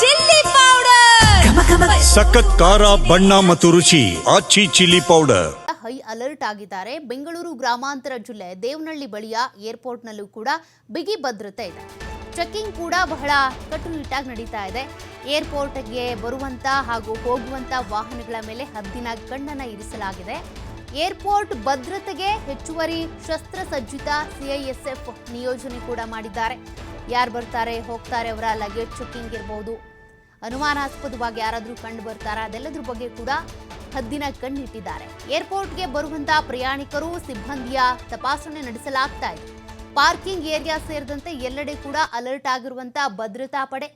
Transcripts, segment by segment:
Chilli powder. ಸಖತ್ ಖಾರ ಬಣ್ಣ ಮತ್ತು ರುಚಿ Aachi chilli powder. High alert ಆಗಿದ್ದಾರೆ. ಬೆಂಗಳೂರು ಗ್ರಾಮಾಂತರ ಜಿಲ್ಲೆ ದೇವನಹಳ್ಳಿ ಬಳಿಯ ಏರ್ಪೋರ್ಟ್ನಲ್ಲೂ ಕೂಡ ಬಿಗಿ ಭದ್ರತೆ ಇದೆ. ಚೆಕ್ಕಿಂಗ್ ಕೂಡ ಬಹಳ ಕಟ್ಟುನಿಟ್ಟಾಗಿ ನಡೀತಾ ಇದೆ. ಏರ್ಪೋರ್ಟ್ಗೆ ಬರುವಂತ ಹಾಗೂ ಹೋಗುವಂತ ವಾಹನಗಳ ಮೇಲೆ ಹದ್ದಿನ ಕಣ್ಣನ್ನ ಇರಿಸಲಾಗಿದೆ. ಏರ್ಪೋರ್ಟ್ ಭದ್ರತೆಗೆ ಹೆಚ್ಚುವರಿ ಶಸ್ತ್ರಸಜ್ಜಿತ ಸಿಐಎಸ್ಎಫ್ ನಿಯೋಜನೆ ಕೂಡ ಮಾಡಿದ್ದಾರೆ. ಯಾರು ಬರ್ತಾರೆ, ಹೋಗ್ತಾರೆ ಅವರ ಲಗೇಜ್ ಚೆಕಿಂಗ್ ಇರ್ಬೋದು. ಅನುಮಾನಾಸ್ಪದವಾಗಿ ಯಾರಾದರೂ ಕಂಡು ಬರ್ತಾರಾ, ಅದೆಲ್ಲದ್ರ ಬಗ್ಗೆ ಕೂಡ ಹದ್ದಿನ ಕಣ್ಣಿಟ್ಟಿದ್ದಾರೆ. ಏರ್ಪೋರ್ಟ್ಗೆ ಬರುವಂತಹ ಪ್ರಯಾಣಿಕರು, ಸಿಬ್ಬಂದಿಯ ತಪಾಸಣೆ ನಡೆಸಲಾಗ್ತಾ ಇದೆ. ಪಾರ್ಕಿಂಗ್ ಏರಿಯಾ ಸೇರಿದಂತೆ ಎಲ್ಲೆಡೆ ಕೂಡ ಅಲರ್ಟ್ ಆಗಿರುವಂತಹ ಭದ್ರತಾ ಪಡೆ.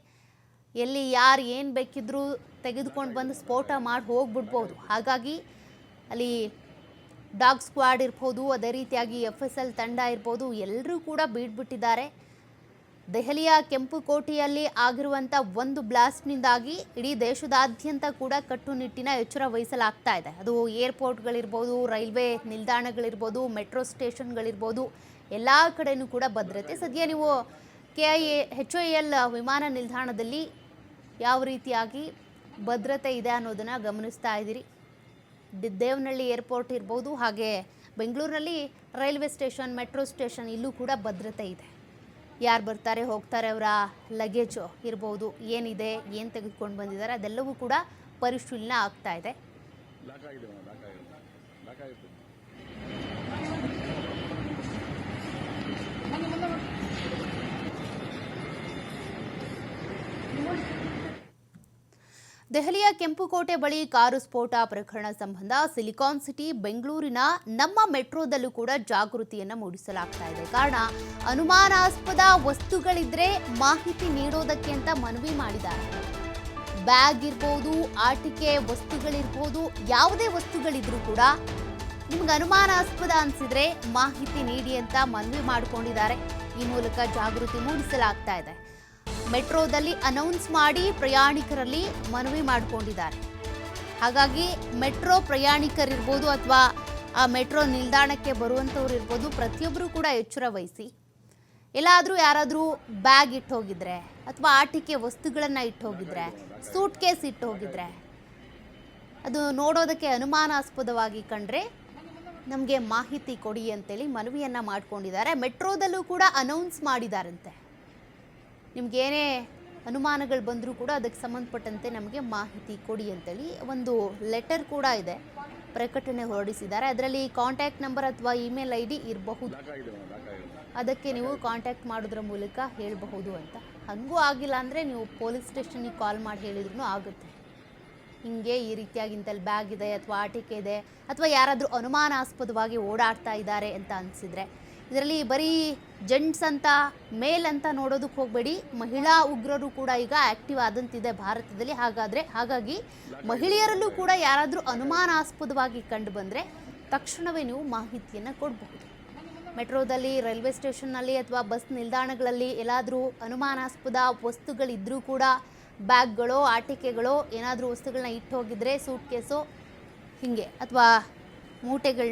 ಎಲ್ಲಿ ಯಾರು ಏನು ಬೇಕಿದ್ರೂ ತೆಗೆದುಕೊಂಡು ಬಂದು ಸ್ಫೋಟ ಮಾಡಿ ಹೋಗ್ಬಿಡ್ಬೋದು. ಹಾಗಾಗಿ ಅಲ್ಲಿ ಡಾಗ್ ಸ್ಕ್ವಾಡ್ ಇರ್ಬೋದು, ಅದೇ ರೀತಿಯಾಗಿ ಎಫ್ ಎಸ್ ಎಲ್ ತಂಡ ಇರ್ಬೋದು ಎಲ್ಲರೂ ಕೂಡ ಬೀಡ್ಬಿಟ್ಟಿದ್ದಾರೆ ದೆಹಲಿಯ ಕೆಂಪು ಕೋಟೆಯಲ್ಲಿ ಆಗಿರುವಂಥ ಒಂದು ಬ್ಲಾಸ್ಟ್ನಿಂದಾಗಿ ಇಡೀ ದೇಶದಾದ್ಯಂತ ಕೂಡ ಕಟ್ಟುನಿಟ್ಟಿನ ಎಚ್ಚರ ವಹಿಸಲಾಗ್ತಾ ಇದೆ. ಅದು ಏರ್ಪೋರ್ಟ್ಗಳಿರ್ಬೋದು, ರೈಲ್ವೆ ನಿಲ್ದಾಣಗಳಿರ್ಬೋದು, ಮೆಟ್ರೋ ಸ್ಟೇಷನ್ಗಳಿರ್ಬೋದು, ಎಲ್ಲ ಕಡೆನೂ ಕೂಡ ಭದ್ರತೆ. ಸದ್ಯ ನೀವು K I A I L ವಿಮಾನ ನಿಲ್ದಾಣದಲ್ಲಿ ಯಾವ ರೀತಿಯಾಗಿ ಭದ್ರತೆ ಇದೆ ಅನ್ನೋದನ್ನು ಗಮನಿಸ್ತಾ ಇದ್ದೀರಿ? ದೇವನಹಳ್ಳಿ ಏರ್ಪೋರ್ಟ್ ಇರ್ಬೋದು, ಹಾಗೆ ಬೆಂಗಳೂರಿನಲ್ಲಿ ರೈಲ್ವೆ ಸ್ಟೇಷನ್, ಮೆಟ್ರೋ ಸ್ಟೇಷನ್ ಇಲ್ಲೂ ಕೂಡ ಭದ್ರತೆ ಇದೆ. ಯಾರು ಬರ್ತಾರೆ, ಹೋಗ್ತಾರೆ ಅವರ ಲಗೇಜು ಇರ್ಬೋದು, ಏನಿದೆ, ಏನು ತೆಗೆದುಕೊಂಡು ಬಂದಿದ್ದಾರೆ, ಅದೆಲ್ಲವೂ ಕೂಡ ಪರಿಶೀಲನೆ ಆಗ್ತಾ ಇದೆ. ದೆಹಲಿಯ ಕೆಂಪುಕೋಟೆ ಬಳಿ ಕಾರು ಸ್ಫೋಟ ಪ್ರಕರಣ ಸಂಬಂಧ ಸಿಲಿಕಾನ್ ಸಿಟಿ, ಬೆಂಗಳೂರಿನ ನಮ್ಮ ಮೆಟ್ರೋದಲ್ಲೂ ಕೂಡ ಜಾಗೃತಿಯನ್ನು ಮೂಡಿಸಲಾಗ್ತಾ ಇದೆ. ಕಾರಣ, ಅನುಮಾನಾಸ್ಪದ ವಸ್ತುಗಳಿದ್ರೆ ಮಾಹಿತಿ ನೀಡೋದಕ್ಕೆ ಅಂತ ಮನವಿ ಮಾಡಿದ್ದಾರೆ. ಬ್ಯಾಗ್ ಇರ್ಬೋದು, ಆಟಿಕೆ ವಸ್ತುಗಳಿರ್ಬೋದು, ಯಾವುದೇ ವಸ್ತುಗಳಿದ್ರೂ ಕೂಡ ನಿಮ್ಗೆ ಅನುಮಾನಾಸ್ಪದ ಅನಿಸಿದ್ರೆ ಮಾಹಿತಿ ನೀಡಿ ಅಂತ ಮನವಿ ಮಾಡಿಕೊಂಡಿದ್ದಾರೆ. ಈ ಮೂಲಕ ಜಾಗೃತಿ ಮೂಡಿಸಲಾಗ್ತಾ ಇದೆ. ಮೆಟ್ರೋದಲ್ಲಿ ಅನೌನ್ಸ್ ಮಾಡಿ ಪ್ರಯಾಣಿಕರಲ್ಲಿ ಮನವಿ ಮಾಡಿಕೊಂಡಿದ್ದಾರೆ. ಹಾಗಾಗಿ ಮೆಟ್ರೋ ಪ್ರಯಾಣಿಕರಿರ್ಬೋದು ಅಥವಾ ಆ ಮೆಟ್ರೋ ನಿಲ್ದಾಣಕ್ಕೆ ಬರುವಂಥವ್ರು ಇರ್ಬೋದು ಪ್ರತಿಯೊಬ್ಬರು ಕೂಡ ಎಚ್ಚರ ವಹಿಸಿ. ಎಲ್ಲಾದರೂ ಯಾರಾದರೂ ಬ್ಯಾಗ್ ಇಟ್ಟು ಹೋಗಿದ್ರೆ ಅಥವಾ ಆಟಿಕೆ ವಸ್ತುಗಳನ್ನು ಇಟ್ಟು ಹೋಗಿದ್ರೆ, ಸೂಟ್ ಕೇಸ್ ಇಟ್ಟು ಹೋಗಿದ್ರೆ, ಅದು ನೋಡೋದಕ್ಕೆ ಅನುಮಾನಾಸ್ಪದವಾಗಿ ಕಂಡ್ರೆ ನಮಗೆ ಮಾಹಿತಿ ಕೊಡಿ ಅಂತೇಳಿ ಮನವಿಯನ್ನು ಮಾಡ್ಕೊಂಡಿದ್ದಾರೆ. ಮೆಟ್ರೋದಲ್ಲೂ ಕೂಡ ಅನೌನ್ಸ್ ಮಾಡಿದಾರಂತೆ. ನಿಮ್ಗೇನೇ ಅನುಮಾನಗಳು ಬಂದರೂ ಕೂಡ ಅದಕ್ಕೆ ಸಂಬಂಧಪಟ್ಟಂತೆ ನಮಗೆ ಮಾಹಿತಿ ಕೊಡಿ ಅಂತೇಳಿ ಒಂದು ಲೆಟರ್ ಕೂಡ ಇದೆ. ಪ್ರಕಟಣೆ ಹೊರಡಿಸಿದ್ದಾರೆ. ಅದರಲ್ಲಿ ಕಾಂಟ್ಯಾಕ್ಟ್ ನಂಬರ್ ಅಥವಾ ಇಮೇಲ್ ಐ ಡಿ ಇರಬಹುದು. ಅದಕ್ಕೆ ನೀವು ಕಾಂಟ್ಯಾಕ್ಟ್ ಮಾಡೋದ್ರ ಮೂಲಕ ಹೇಳಬಹುದು ಅಂತ. ಹಂಗೂ ಆಗಿಲ್ಲ ಅಂದರೆ ನೀವು ಪೊಲೀಸ್ ಸ್ಟೇಷನಿಗೆ ಕಾಲ್ ಮಾಡಿ ಹೇಳಿದ್ರೂ ಆಗುತ್ತೆ. ಹಿಂಗೆ ಈ ರೀತಿಯಾಗಿ ಇಂಥಲ್ಲಿ ಬ್ಯಾಗ್ ಇದೆ ಅಥವಾ ಆಟಿಕೆ ಇದೆ ಅಥವಾ ಯಾರಾದರೂ ಅನುಮಾನಾಸ್ಪದವಾಗಿ ಓಡಾಡ್ತಾ ಇದ್ದಾರೆ ಅಂತ ಅನಿಸಿದ್ರೆ ಇದರಲ್ಲಿ ಬರೀ ಜೆಂಟ್ಸ್ ಅಂತ, ಮೇಲ್ ಅಂತ ನೋಡೋದಕ್ಕೆ ಹೋಗಬೇಡಿ. ಮಹಿಳಾ ಉಗ್ರರು ಕೂಡ ಈಗ ಆಕ್ಟಿವ್ ಆದಂತಿದೆ ಭಾರತದಲ್ಲಿ. ಹಾಗಾದರೆ, ಹಾಗಾಗಿ ಮಹಿಳೆಯರಲ್ಲೂ ಕೂಡ ಯಾರಾದರೂ ಅನುಮಾನಾಸ್ಪದವಾಗಿ ಕಂಡು ಬಂದರೆ ತಕ್ಷಣವೇ ನೀವು ಮಾಹಿತಿಯನ್ನು ಕೊಡಬಹುದು. ಮೆಟ್ರೋದಲ್ಲಿ, ರೈಲ್ವೆ ಸ್ಟೇಷನ್ನಲ್ಲಿ ಅಥವಾ ಬಸ್ ನಿಲ್ದಾಣಗಳಲ್ಲಿ ಎಲ್ಲಾದರೂ ಅನುಮಾನಾಸ್ಪದ ವಸ್ತುಗಳಿದ್ದರೂ ಕೂಡ, ಬ್ಯಾಗ್ಗಳೋ, ಆಟಿಕೆಗಳೋ, ಏನಾದರೂ ವಸ್ತುಗಳನ್ನ ಇಟ್ಟು ಹೋಗಿದ್ರೆ ಸೂಟ್ ಕೇಸು ಹೀಗೆ ಅಥವಾ ಮೂಟೆಗಳನ್ನ